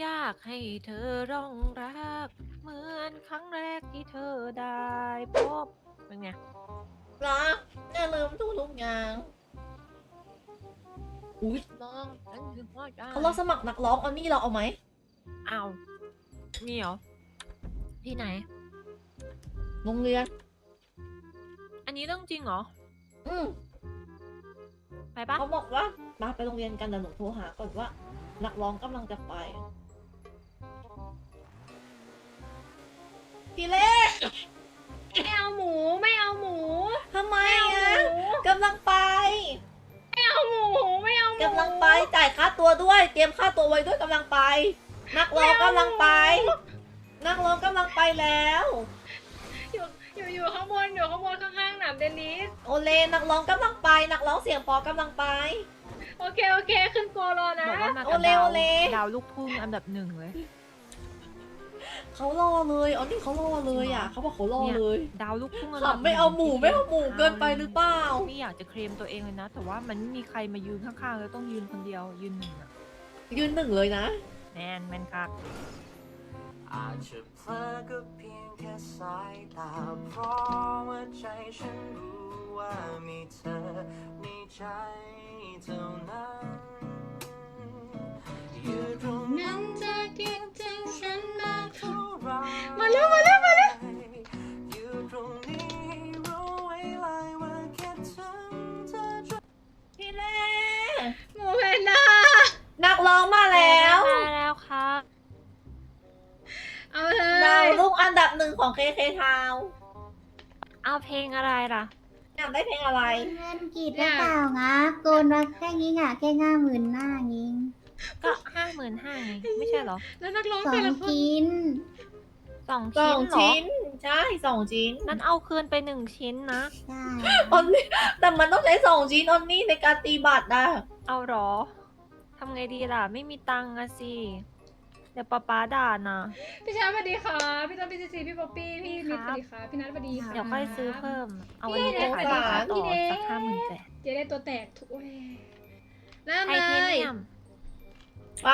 อยากให้เธอร้องรัก เหมือนครั้งแรกที่เธอได้พบเป็นไง รักอย่าลืมทุกทุกๆอย่างอุ้ยร้องฉันคือพ่อจ้าเขาเราสมัครนักร้องเอานี่เราเอาไหมอ้าวมีเหรอ ที่ไหน โรงเรียน อันนี้เรื่องจริงเหรอ อืมไปปะเขาบอกว่ามาไปโรงเรียนกันเดี๋ยวหนูโทรหาก่อนว่า นักร้องกำลังจะไป พี่เล่ไม่เอาหมูไม่เอาหมู ทำไมไม่เอาหอะมู กำลังไปไม่เอาหมูไม่เอาหมูกำลังไปจ่ายค่าตัวด้วย เตรียมค่าตัวไว้ด้วยกำลังไป นักร้องกำลังไป นักร้องกำลังไปแล้ว อยู่อยู่อยู่ข้างบนอยู่ข้างบนข้างๆหนามเดนนิสโอเลนักร้องกำลังไป นักร้องเสียงพอกำลังไป โอเคโอเคขึ้นโกรอนะบอกว่ามาโอกับเลดาวโอเล ดาวลูกทุ่งอันดับหนึ่งเลย เขารอเลยอ๋อนี่เขารอเลยอะเขาบอกเขารอเลย ดาวลูกทุ่งอันดับขำไม่เอาหมูไม่เอาหมูเกินไปหรือเปล่านี่อยากจะเคลมตัวเองเลยนะ แต่ว่ามันไม่มีใครมายืนข้างๆเลยต้องยืนคนเดียวยืนหนึ่งอะยืนหนึ่งเลยนะ แมนแมนคักอาจจะเพลอก็เพียงแค่สายตาเพราะว่าใจฉันรู้ว่ามีเธอในใจเท่านั้น ร้องมาแล้วมาแล้วครับเอาเลดาวยลูกอันดับหนึ่งของเคเคทาวเอาเพลงอะไรล่ะ อยากได้เพลงอะไร เงินกีดหรือเปล่างับโกนมาแค่นี้อะแค่ห้าหมื่นหน้างี้ก็ห้าหมื่นห้าไงไม่ใช่เหรอแล้วนักร้องสอแต่งละคนชิ้นสองสชิ้อนงเหรอชิ้น ใช่สองชิ้นนั้นเอาคืนไปหนึ่งชิ้นนะใช่ออนนี่แต่มันต้องใช้สองชิ้นออนนี่ในการตีบัตรนะเอาเหรอ ทำไงดีล่ะ ไม่มีตังค์อะสิ เดี๋ยวป๊าป๊าด่านะ พี่ชาร์ปสวัสดีค่ะ พี่ต้นพี่ซีซีพี่ป๊อปปี้พี่ครันิบดสวัสดีค่ะพี่นัทสวัสดีค่ะ เดี๋ยวค่อยซื้อเพิ่ม เอาอันพี่นี้ไปขายที่ร้านต่อพี่เดช สักห้าหมื่นแปดเจะได้ตัวแตกทุกเว้ยเริ่มไทเลเทยเนียม ไป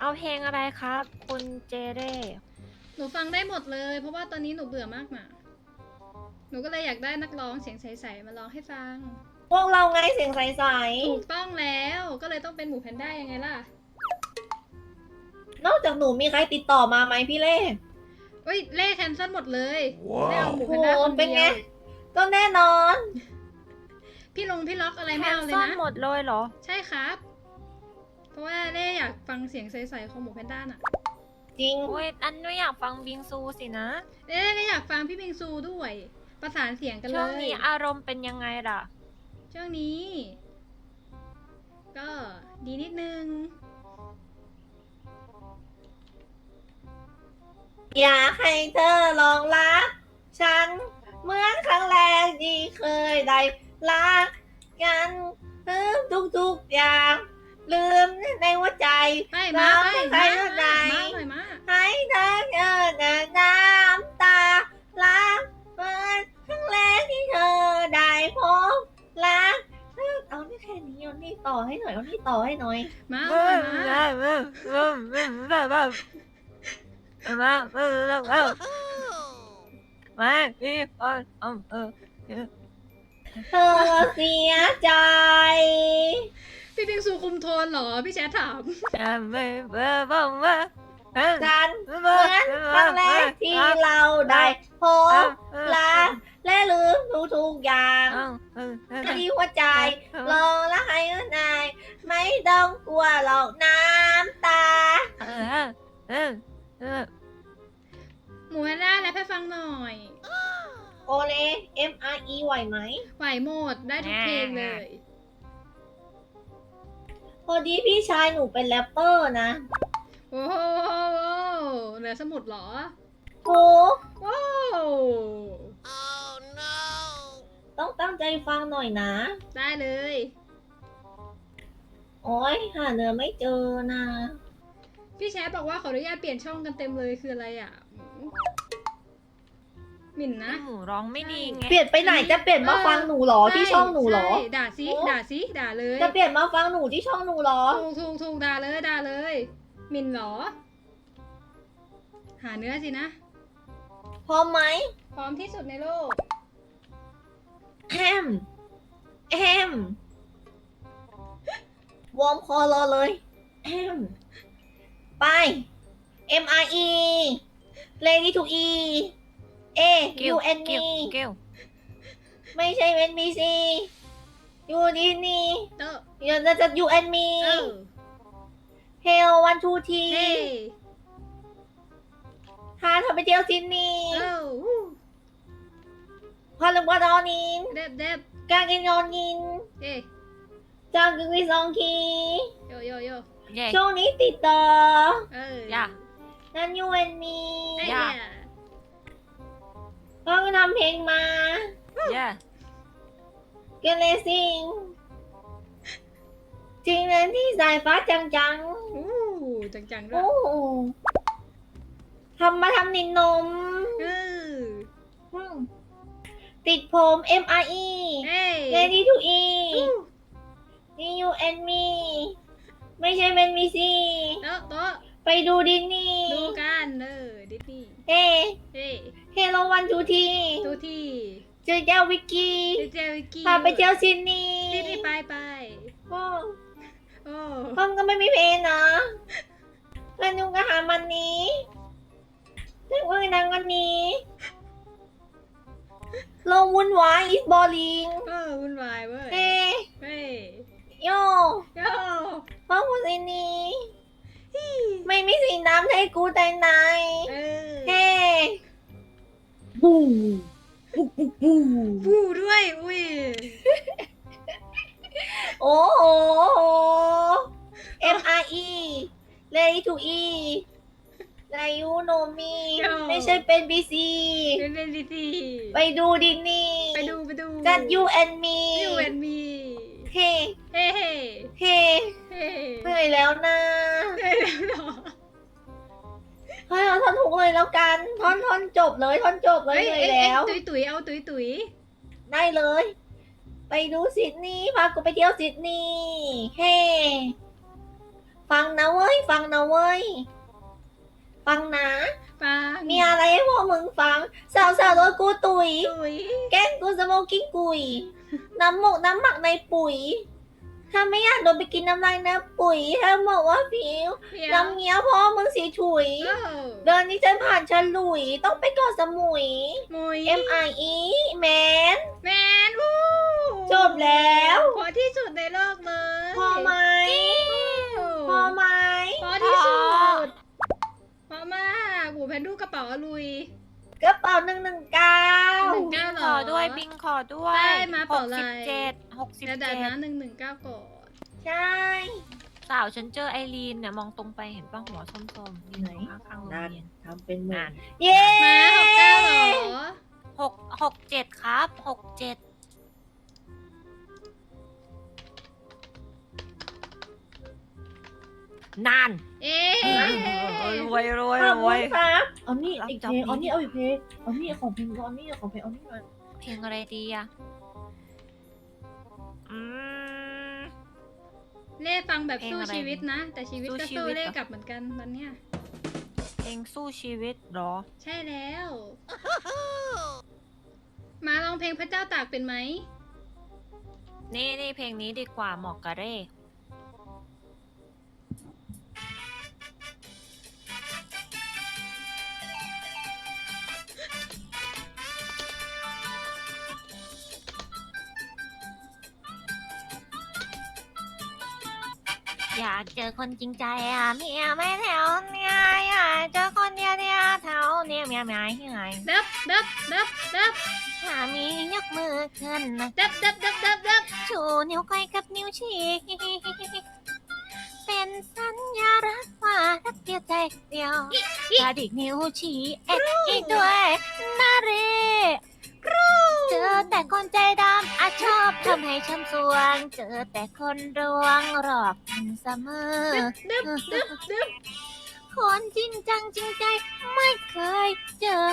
เอาเพลงอะไรครับ คุณเจเร่หนูฟังได้หมดเลย เพราะว่าตอนนี้หนูเบื่อมากหนาหนูก็เลยอยากได้นักร้องเสียงใสๆมาร้องให้ฟัง พวกเราไงเสียงใสถูกต้องแล้วก็เลยต้องเป็นหมูแพนด้ายังไงล่ะๆ นอกจากหนูมีใครติดต่อมาไหมพี่เล่เฮ้ยเล่แคนเซิลหมดเลยไม่ว้าเอาวหมูแพนด้าโหคนเป็นเดีไง ยวก็แน่นอนพี่ลงพี่ล็อกอะไรแคไม่นเอาเลยเซิลนะ หมดเลยเหรอ ใช่ครับ เพราะว่าเล่อยากฟังเสียงใสๆของหมูแพนด้าน่ะ จริง โอ้ย อันนี้อยากฟังบิงซูสินะ เล่ก็อยากฟังพี่บิงซูด้วย ประสานเสียงกันเลช่วงย นี้อารมณ์เป็นยังไงล่ะ ช่วงนี้ ก็ดีนิดนึงอยากให้เธอลองรัก ฉันเหมือนครั้งแรกที่เคยได้รักกันลืมทุกๆอย่าง ลืมในหัวใจไปมาไปไปมาไหนมามาหน่อยมาให้เธอเจอหน้าน้ำตาลักเหมือนครั้งแรกที่เธอ นี่แค่นี้เอานี่ต่อให้หน่อยเอานี่ต่อให้หน่อย มาหน่อยมามาพี่คนอมเออเธอเสียใจ พี่บิงซูคุมโทนเหรอ พี่แชทถามจะไม่เบื่อบ้างว่าฉันเหมือนครั้งแรกที่เราได้พบรัก และลืมทุกทุกๆอย่างที่หัวใจรอและให้นาย ไม่ต้องกลัวหรอกน้ำตาหมูแพนด้าแล้วให้ฟังหน่อย โอเล M R E ไหวไหม ไหวหมดได้ทุกเพลงเลย พอดีพี่ชายหนูเป็นแรปเปอร์นะโอ้โหเหลือสมุดเหรอถูกว้าว ต้องตั้งใจฟังหน่อยนะ ได้เลย โอ้ยหาเนื้อไม่เจอนะพี่แชทบอกว่าขออนุญาตเปลี่ยนช่องกันเต็มเลยคืออะไรอะหมิ่นนะหมูร้องไม่ดีไง เปลี่ยนไปไหนจะเปลี่ยนมาฟังหนูเหรอที่ช่องหนูเหรอ ใช่ด่าซิโอ้ ด่าซิด่าเลยจะเปลี่ยนมาฟังหนูที่ช่องหนูเหรอถูกถูกถูกด่าเลยด่าเลยมินเหรอ หาเนื้อสินะ พร้อมไหมพร้อมที่สุดในโลก แฮมแฮมวอร์มคอรอเลยแฮมไป M R E Ready to E A เกล U N เกล E เกลไม่ใช่ N B C U D N E โตะเดี๋ยวจะ U N Me เออ Hell one two เฮ้ three พาเธอไปเที่ยวซิดนีย์ เออ วู้พาลูกบอลอนินเด็บเด็บกางกินนอนกินเอ้ยจางกินวิซองคีโยโยโยเย่ช่วงนี้ติดต่อเออย่านั่นยูเอ็นมีไอ้ย่า เนี่ยก็ทำเพลงมาเย่ก็เลยสิงจริงเลยที่สายฟ้าจังอู้จังๆๆด้วโอ้ยทำมาทำนินนมเอออืม ติดผม M R E เอ้ย Ready to E อู้นี่ you and me ไม่ใช่เป็นมีซีโต๊ะโต๊ะไปดูดินนี่ดูกันเออดิสนีย์เฮ้เฮ้ยเฮโลวันทูทีดูที่เจอแก้ววิกกี้เจวิกกี้พาไปเที่ยวซิดนีย์ดิสนีย์ไปไปโอ้โอ้ห้องก็ไม่มีเพลงนะแล้วนุงก็หามันนี้นึกว่านางวันนี้โลกวุ่นวาย is boring เออวุ่นวายเว้ยเฮ้เฮ้ยโยโยห้องผู้สินี้ไม่มีสีน้ำให้กูแต่ไหนเออเฮ้บูบูบูบูบูด้วยอุ้ยโอ้โห M R E Ready to E ไ a ยูโนมีโย่ไม่ใช่เป็น B C เป็นเป็นดิสนีย์ไปดูดินนี่ไปดูไปดูจัด you and me ยูเอ็นมีเฮ้เฮ้เฮ้เฮ้เฮ้เหนื่อยแล้วนะ เฮ้แล้วเหรอเฮ้ยเอาท่อนถูกเลยแล้วกัน ท่อนท่อนจบเลย ท่อนจบเลยเฮ้ยเหนื่อยเอ้ยแล้วตุยตุยเอาตุยตุยได้เลย ไปดูซิดนีย์พากูไปเที่ยวซิดนีย์เฮ้ ฟังนะเว้ย ฟังนะเว้ย ฟังนะปังมีอะไรให้พวกมึงฟัง สาวสาวๆโดนกูตุยตุยแกล้งกูสโมกกิ้งกุย น้ำหมกน้ำหมักในปุ๋ย ถ้าไม่อยากโดนไปกินน้ำลายนะปุ๋ยถ้าบอกว่าผิวเพียวน้ำเงี้ยวพ่อมึงสีถุยโอ้เดินนี้ฉันผ่านฉลุย ต้องไปเกาะสมุย มุย M I E แมน แมนวู้จบแล้ว พอที่สุดในโลกเลยพอไหม พอไหมพอที่สุดพอ มากหูแพนดูกระเป๋าอลุย กระเป๋าหนึ่งหนึ่งเก้าหนึ่งบิเก้างเหรขออด้วยบิงขอด้วยได้มาเปล่าหกลายสิบเจ็ดหกสิบเดี๋ยวเจ็ดนะหนึ่งหนึ่งเก้าก่อนใช่ สาวฉันเจอไอรีนเนี่ยมองตรงไปเห็นป้าหัวส้มๆยืนอยู่ข้างๆโรงเรียนทำเป็นเหมืนานเย้ มาหกเก้าเหรอ หกหกเจ็ดครับหกเจ็ด นาน เอ๊ะรวยรวยขอบรคุวยณครับเอานี่รับอีกจอบเพลงนี้เอานี่เอาอีกเพลงเอานี่ของเพลงเอานี่ของเพลงเอานี่มาเพลงอะไรดีอะอืม เล่ฟังแบบสู้เพลงอะไรชีวิตนะ แต่ชีวิตสู้ก็ชีสู้วิต เล่เหรอกลับเหมือนกันตอนเนี้ยเพลงสู้ชีวิตเหรอ ใช่แล้ว มาลองเพลงพระเจ้าตากเป็นไหม นี่นี่เพลงนี้ดีกว่าเหมาะกับเร่ อยากเจอคนจริงใจอะเมียไม่แถวเนี่ยอยากเจอคนเดียวเดียวแถวเนี่ยเมียไม่หายดับดับดับดับถ้ามียกมือขึ้นนะดับดับดับดับดับชูนิ้วก้อยกับนิ้วชี้เป็นสัญญารักว่ารักเดียวใจเดียวกระดิกนิ้วชี้เอ็ดอีกด้วยนาเรเจ อแต่คนใจดำอาชอบทำให้ช้ำสวง เจอแต่คนรวงหลอบทันเสมอ ดึ๊บดึ๊บดึ๊บคนจริงจังจริงใจไม่เคยเจอ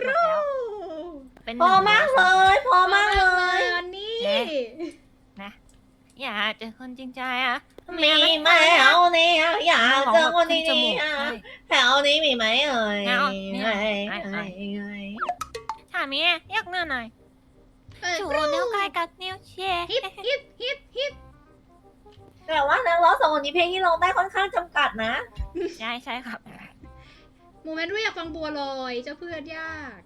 ครูพอมากเลย พอมากเลยนี่อยากเจอคนจริงใจอะมีไหมแถวนี้อะอยากเจอคนดีๆอะแถวนี้มีไหมเอ่ยเอ่ไม่ยเอ่ ยกหน้าหน่อยจูนนิ้วใกよくならないちょお願いがね教えฮิปฮิปฮิปฮิปแต่ว่านักร้องสองคนนี้เพลงที่ร้องได้ค่อนข้างจำกัดนะ ใช่ใช่ครับโมเมนต์ว่อยากฟังบัวลอยเจ้าเพื่อนยาก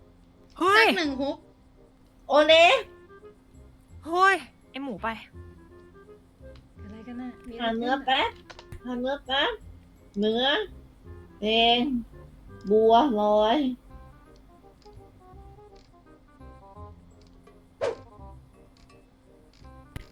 เฮ้สัยกหนึ่งฮุกโอเล่เฮ้ยไอหมูไป อะไรกันน่ะหาเนื้อแป๊บหาเนื้อแป๊บเนื้อเองบัวลอย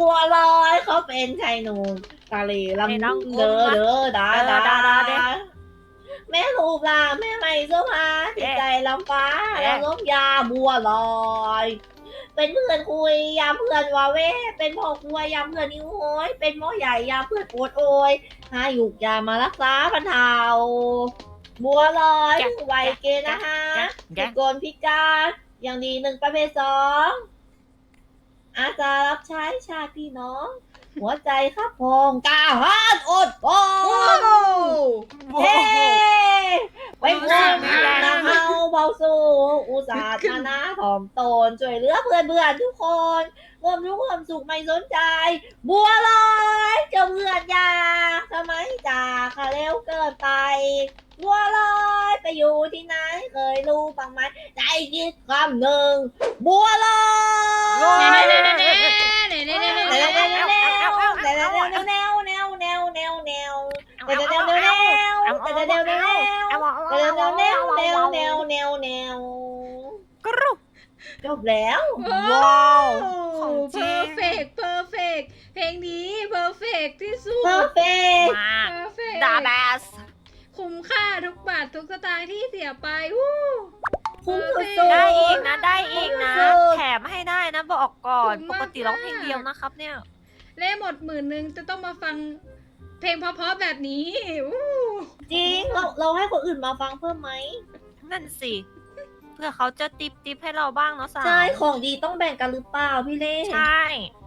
บัวลอยเขาเป็นชายหนุ่มตาลีลำเด้อเด้อดาดาดาแม่รูปล่าแม่ใหม่เสื้อผ้าติดใจลำฟ้าลำล้มยาบัวลอย เป็นเพื่อนคุยยามเพื่อนวาเวเป็นพ่อครัวยามเพื่อนนิ้วห้อยเป็นหมอใหญ่ยามเพื่อนปวดโอยหาอยู่ยามารักษาปัญหาบัวลอยผู้ไวเกณนะฮะเป็กลพิการอย่างดีหนึ่งประเภทสอง อาจารับใช้ชาติพี่น้อง หัวใจครับพงกาหานอดปองเฮ้ไปเพื่อนนะเฮาเบาสูอุตส่าห์ชนะหอมตนช่วยเหลือเพื่อนเพื่อนทุกคนรวมทุกความสุขไม่สนใจ บัวลอยจะเพื่อนยาทำไมจากข้าเร็วเกินไปบัวลอยไปอยู่ที่ไหนเคยรู้บ้างไหมใจยึดคำหนึ่งบัวลอย กรุบจบแล้วว้าวของจริง perfect perfect เพลงนี้ perfect ที่สุด perfect มาก perfect ดาแบสคุ้มค่าทุกบาททุกสตางค์ที่เสียไปวู้ คุ้มเออสุดๆ ได้อีกนะได้อีกนะ สุดๆแถมให้ได้นะบอกก่อนคุ้มปมาก กติร้องเพลงเดียวนะครับ เนี่ยเล่หมดหมื่นหนึ่งจะต้องมาฟังเพลงเพราะๆแบบนี้วู้จริงเราเราให้คนอื่นมาฟังเพิ่มไหมนั่นสิเพื่อเขาจะติปติปให้เราบ้างเนาะสาวใช่ของดีต้องแบ่งกันหรือเปล่าพี่เล่ใช่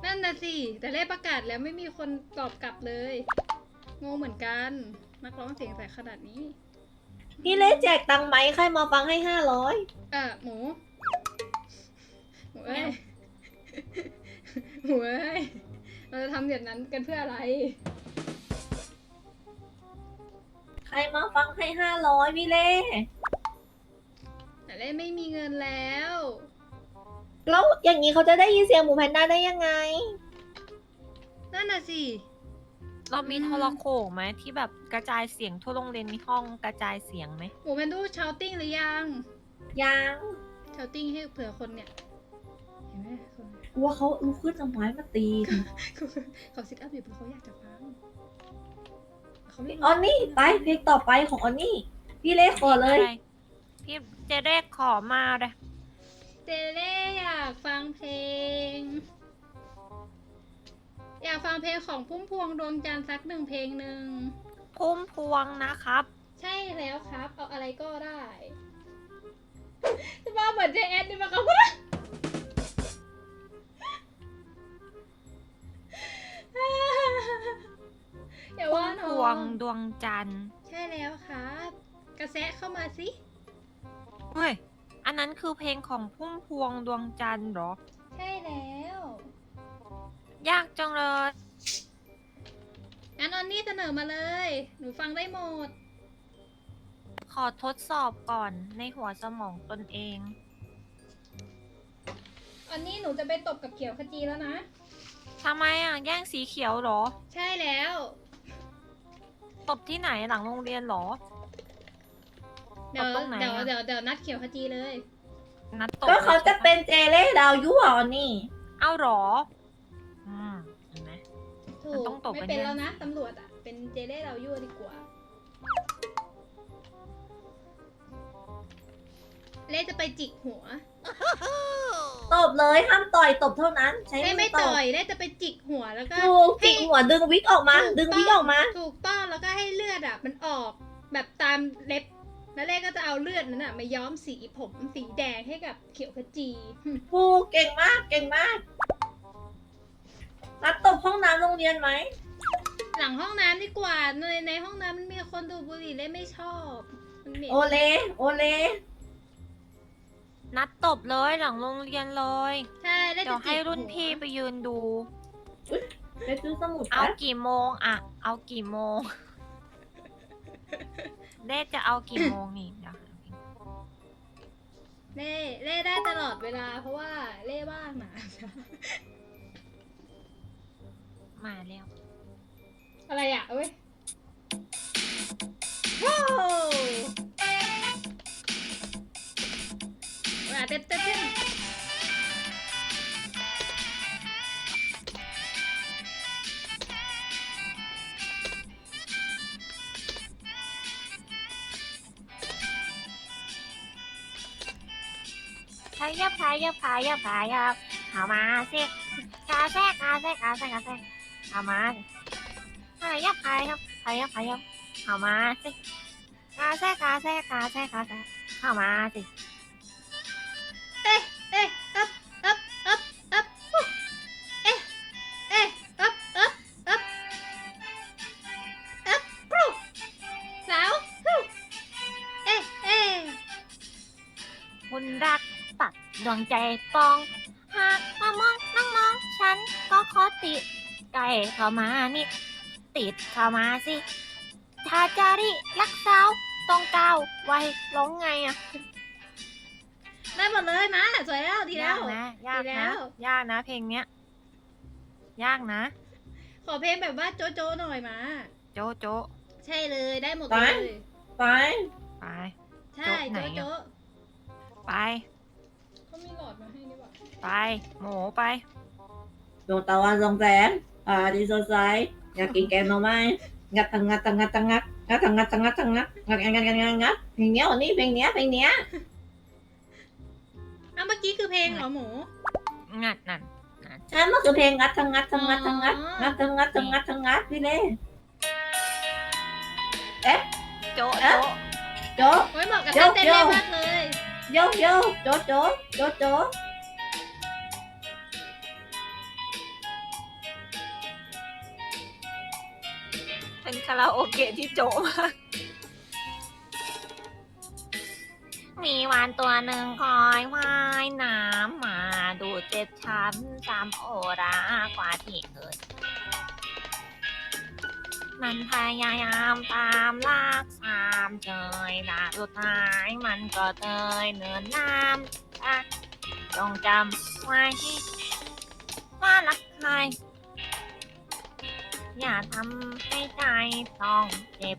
นั่นนะสิ แต่เล่ประกาศแล้วไม่มีคนตอบกลับเลย งงเหมือนกัน นักร้องเสียงใสขนาดนี้ พี่เล่แจกตังค์ไหมใครมาฟังให้ห้าร้อยเออหมูหมูเอ้ยหมูเอ้ยเราจะทำอย่างนั้นกันเพื่ออะไร ใครมาฟังให้ห้าร้อยพี่เล่แต่เล่ไม่มีเงินแล้ว แล้วอย่างนี้เขาจะได้ยินเสียงหมูแพนด้าได้ยังไง นั่นน่ะสิ เรามีอืม โทรโขงไหมที่แบบกระจายเสียงทั่วโรงเรียนมีห้องกระจายเสียงไหมหมูแพนดูชาวติ้งหรือยังยังชาวติ้งให้เผื่อคนเนี่ย เห็นไหมคนกลัวเขาลุกขึ้นเอาไม้มาตีเขาซิทอัพอยู่เพราะเขาอยากจะฟังเขาไม่ออนนี่ไปเพลงต่อไปของออนนี่พี่เล่ขอเลย อะไรพี่เจเรกขอมาเลยเจเล่อยากฟังเพลง อยากฟังเพลงของพุ่มพวงดวงจันทร์สักหนึ่งเพลงหนึ่ง พุ่มพวงนะครับ ใช่แล้วครับ เอาอะไรก็ได้จะมาเหมือนเจเอสนี่มาครับอย่าพุ่ว่ามหพนูวงดวงจันทร์ใช่แล้วครับ กระแสเข้ามาสิ เฮ้ย อันนั้นคือเพลงของพุ่มพวงดวงจันทร์เหรอ ใช่แล้ว ยากจังเลย งั้นออนนี่เสนอมาเลย หนูฟังได้หมด ขอทดสอบก่อนในหัวสมองตนเอง ออนนี่หนูจะไปตบกับเขียวขจีแล้วนะ ทำไมอะ แย่งสีเขียวเหรอ ใช่แล้ว ตบที่ไหนหลังโรงเรียนเหรอ เดี๋ยวตรงไหนเดี๋ยวอะ เดี๋ยวเดี๋ยวนัดเขียวขจีเลย นัดตบก็เขาจะเป็นเจเล่ดาวยั่วออนนี่ เอาเหรออืมเห็นไหมูกต้องตกไม่เป็นแล้วนะตำรวจอะ เป็นเจเล่เรายั่วดีกว่า เล่จะไปจิกหัว ตบเลยห้ามต่อยตบเท่านั้น ใช้เล่ไม่ต่อยเล่จะไปจิกหัวแล้วก็ ถูกจิกหัวดึงวิกออกมาดึงวิกออกมา ถูกต้องแล้วก็ให้เลือดอะ มันออกแบบตามเล็บ แล้วเล่ก็จะเอาเลือดนั้นอะมาย้อมสีผมสีแดงให้กับเขียวขจี ถูกเก่งมากเก่งมาก นัดตบห้องน้ำโรงเรียนไหม หลังห้องน้ำดีกว่า ในในห้องน้ำมันมีคนดูดบุหรี่เล่ไม่ชอบมันเหม็นโอเล โอเล นัดตบเลยหลังโรงเรียนเลย ใช่เล่เดี๋จะยวจิให้กรุ่นหัวพี่ไปยืนดู ไปซื้อสมุดเอาแป๊บกี่โมงอะ เอากี่โมงเล่จะเอากี่โมงนี่เดี๋ยวหาเพลงเล่เล่ได้ตลอดเวลา เพราะว่าเล่ว่างนะ มาแล้ว อะไรอะเอ้ยโว้วอะเต้นเต้นเต้นพายบพายบพายบพายบเข้ามาสิกาแซกกาแซกกาแซกกาแซก เข้ามาสิพายับพายบพายับพายบเข้ามาสิกาแซกกาแซกกาแซกกาแซกเข้ามาสิเอ๊ะเอ๊ะอัพอัพอัพอัพปุ๊บเอ๊ะเอ๊ะอัพอัพอัพอัพปุ๊บสาวปุ๊บเอ๊ะเอ๊ะคุณรักปักดวงใจปอง หากมามองน้องมองฉันก็ขอติ ล้เข้ามานี่ ติดเข้ามาสิถ้าจาริรักสาวต้องก้าวไว้ลงไงอะได้หมดเลยมาสวยแล้วดีแล้ยาว กนะยากดีแล้นะว ยากนะเพลงเนี้ยยากนะ ขอเพลงแบบว่าโจโจหน่อยมา โจโจใช่เลยได้หมดไปเลยไปไป ใช่โจ๊ะไหนโจอะ โจไปเขามีหลอดมาให้นี่หว่าไป หมูไปดวงตะวันสองแสน อ่าดีสดใสอยากกินแกงหน่อไม้งัดทังงัดทังงัดทังงัดงัดทังงัดทังงัดทังงัดงัดงัดงัดงัดงัดงัดเพลงเนี้ยวันนี้เพลงเนี้ยเพลงเนี้ยอ้าวเมื่อกี้คือเพลงเหรอหมูงัดนั่นใช่มันคือเพลงงัดทังงัดทังงัดทังงัดงัดทังงัดทังงัดทังงัดพี่เล่โจเอ๊ะโจโจ๊ะโอ้ยเหมาะกับโจ๊ะเต้นโจ๊ะเล่นมากเลย โยโยโจ๊ะโจ๊ะโจ๊ะโจ๊ะาราโอเกะที่โจมากมีวานตัวหนึ่งคอยว่ายน้ำมาดูเจ็บช้ำจำโอรากว่าที่เคยมันพยายามตามลากสามเจยดาสุดท้ายมันก็เตยเนินน้ำจงจำไว้ว่ารักใคร อย่าทำให้ใจต้องเจ็บ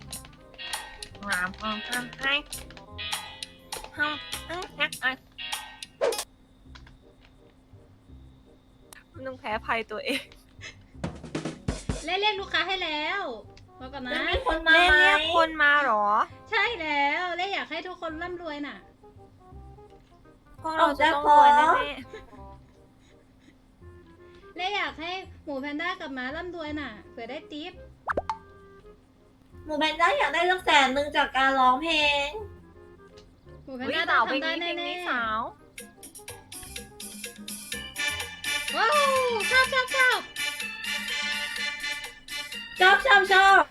งามของทำให้ห้องอึ้งนักอะมันต้องแพ้ภัยตัวเอง เล่นเรียกลูกค้าให้แล้วบอกกันจะนะ มีคนมาเล่นไหมเรียกคนมาเหรอ ใช่แล้วเล่อยากให้ทุกคนร่ำรวยน่ะ พวกเราจะต้องรวยแน่ เล่อยากให้หมูแพนด้ากับหม้าร่ำรวยน่ะ เผื่อได้ทิป หมูแพนด้าอยากได้สักแสนหนึ่งจากการร้องเพลง หมูๆแพนวิด้าสาต้อวงเพลงทำได้นี้เพลงแน่นี้สาวๆว้าวชอบชอบชอบชอบชอบชอบ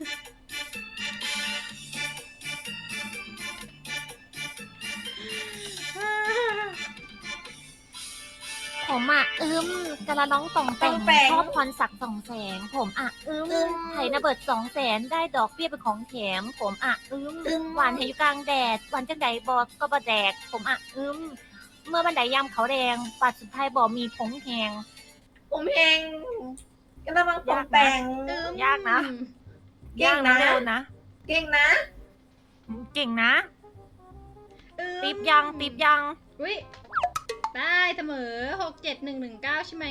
ผมอะอึมกระร้องต่องแต่งชอบพรศักดิ์สองแสง ผมอะอึมไถระเบิดสองแสนได้ดอกเบี้ยเป็นของแถม ผมอะอึมอึมหวานให้อยู่กลางแดดหวานจังใดบอกก็บ่แดก ผมอะอึมเมื่อบันไดยามเขาแดงปัดสุดท้ายบ่มีผงแหง ผมเพลงก็ระวังปองแปงอืมยากนะ เก่งนะยากเร็วนะ เก่งนะ เก่งนะอืมติบยังติบยังอุ้ย ได้เสมอหกเจ็ดหนึ่งหนึ่งเก้าใช่ไหม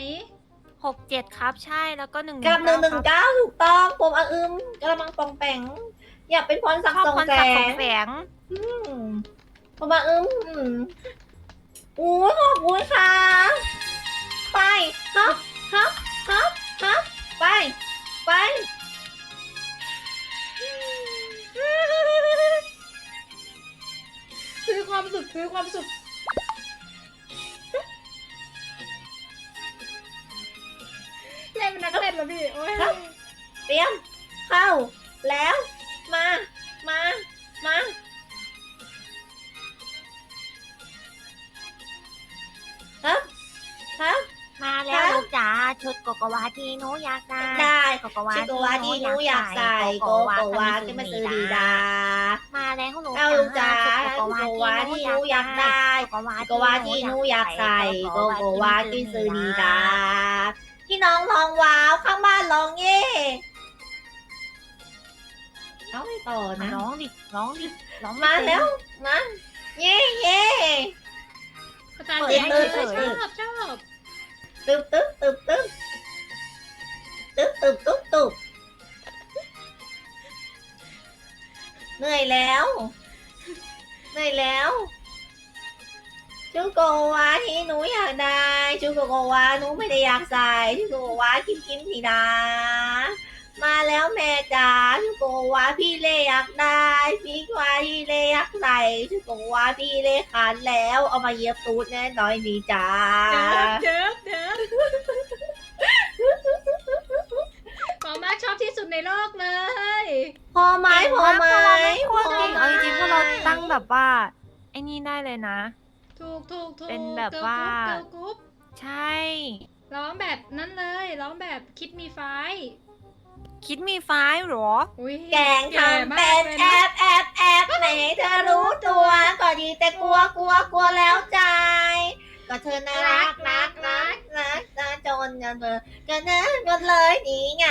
หกเจ็ดครับใช่แล้วก็หนึ่งกับหนึ่งหนึ่งเก้าถูกต้องผมอาอึมกระมังปองแปงอยากเป็นพรศักชอบดิ์สองพรแสศักดิ์สองงแสงอืมพ่อมาอืมอู้ขอบคุณค่ะไปฮับฮับฮับฮับไปไปซื้อความสุขซื้อความสุข เล่นเป็นนักเล่นเหรอพี่โอ้ยครับเตรียม เข้า แล้ว มา มา มา ครับ ครับ มาแล้วลูกจ๋าชุดโกโกวาที่หนูอยากได้ได้โกโกวาชิโกวาที่หนูอยากใส่โกโกวาที่มันซื้อดีดา มาแล้วลูกเอาลูกจ๋าชุดโกโกวาที่หนูอยากได้โกโกวาโกโกวาที่หนูอยากใส่โกโกวาที่ซื้อดีดาพี่ น้องลองว้าว ข้างบ้านลองเย่เอาไม่ต่อมานะ ร้องดิร้องดิร้องมาแล้วมาเย่เย่ภาษาเสียงเปิชดเปิดอบชอบตึบตึบตึบตึบตึบตึบตึบตึบเหนื่อยแล้ว เหนื่อยแล้ว ชุดโกวาที่หนูอยากได้ชุดโกวาหนูไม่ได้อยากใส่ชุดโกวาคิมคิมสีดามาแล้วแม่จ๋าชุดโกวาพี่เล่อยากได้พี่วาพี่เล่อยากใส่ชุดโกวาพี่เล่ขาดแล้วเอามาเย็บตูดแน่น้อยดีจ้าเดิฟเดิฟเดิฟหมอมากชอบที่สุดในโลกเลย พอไหมพอไหมพวกเราไม่ควรเก่งเอาจริงๆพวกเราตั้งแบบว่าไอ้นี่ได้เลยนะ ถูกถูกถูกเป็นแบบเกิร์ลว่ากรุ๊ปเกิร์ลกรุ๊ปใช่ ร้องแบบนั้นเลยร้องแบบคิดมีไฟคิดมีไฟล์เหรอ อุ้ยแกงก่ทำมากเป็นลยแอนะบแอบแอบไหนเธอรู้ตัวก็ดีแต่กลัวกลัวกลัวแล้วใจก็เธอน่ารักนักนักนักนะจนจนเธอก็นั้นหมดเลยนี่ไง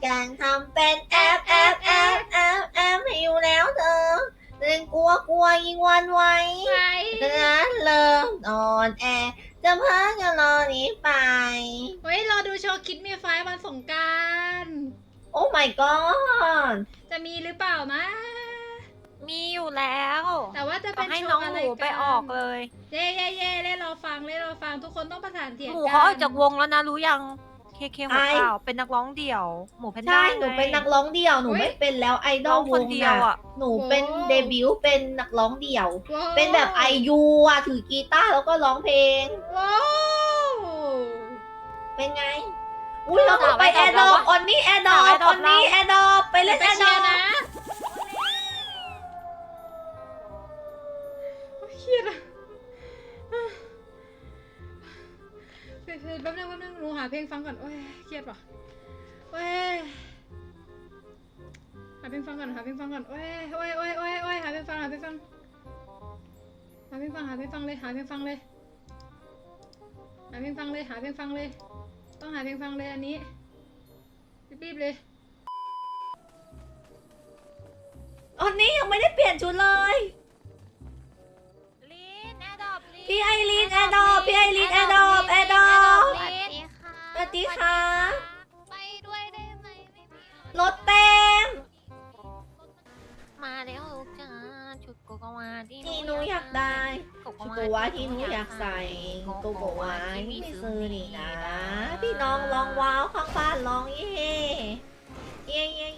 แกงทำเป็นแอบแอบแอบแอบแอบให้อยู่แล้วเธอ เรื่องกลัวกลัวยิ่งหวันไหวไปดังนั้นเริ่มนอนแอ จะเพิ่งจะรอหนี้ไป เฮ้ยรอดูโชว์คิดมีไฟวันสงกรารโอ้ my god จะมีหรือเปล่านะ มีอยู่แล้วแต่ว่าจะก็เป็นให้โชน้องว์อะหไรมูไปกันออกเลยเย่เย่เย่เล่นรอฟังเล่นรอฟังทุกคนต้องประสานเสียงหมูกันเขาออกจากวงแล้วนะรู้ยัง เคเคหัวไอ้ขาวเป็นนักร้องเดี่ยว หมูแพนด้าใช่หนูไงเป็นนักร้องเดี่ยวหนูไม่เป็นแล้วไอดร้ออลงวคนงเดียวอะอะ หนูเป็นเดบิวต์เป็นนักร้องเดี่ยว ว้าวเป็นแบบไอยูอะถือกีตาร์แล้วก็ร้องเพลง ว้าว เป็นไง อุ้ยเราต้องไปแอร์ดอปออนนี่แอร์ดอปออนนี่แอร์ดอปไปเล่นไปแอร์ดเชีอยร์ป เพลงเพลงแป๊บนึงแป๊บนึงหนูหาเพลงฟังก่อนโอ้ยเครียดว่ะโอ้ยหาเพลงฟังก่อนหาเพลงฟังก่อนโอ้ยโอ้ยโอ้ยโอ้ยโอ้ยหาเพลงฟังหาเพลงฟังหาเพลงฟังหาเพลงฟังเลยหาเพลงฟังเลยหาเพลงฟังเลยหาเพลงฟังเลย ต้องหาเพลงฟังเลยอันนี้รีบๆเลยออนนี่ยังไม่ได้เปลี่ยนชุดเลย ลีนแอร์ดอปลีนพี่ไอรีนแอร์ดอปพี่ไอรีนแอร์ดอปแอร์ด ดีค่ะ ไปด้วยได้ไหมไม่มีรถเต็ม มาแล้วลูกจ้าชุดโกโกวาที่ที่หนูอยากได้โกโกโกวาที่หนูอยากใส่โกโกวาที่ไม่ซื้อนี่นะ พี่น้องลองว้าวข้างบ้านลองเย่เย่เย่เย่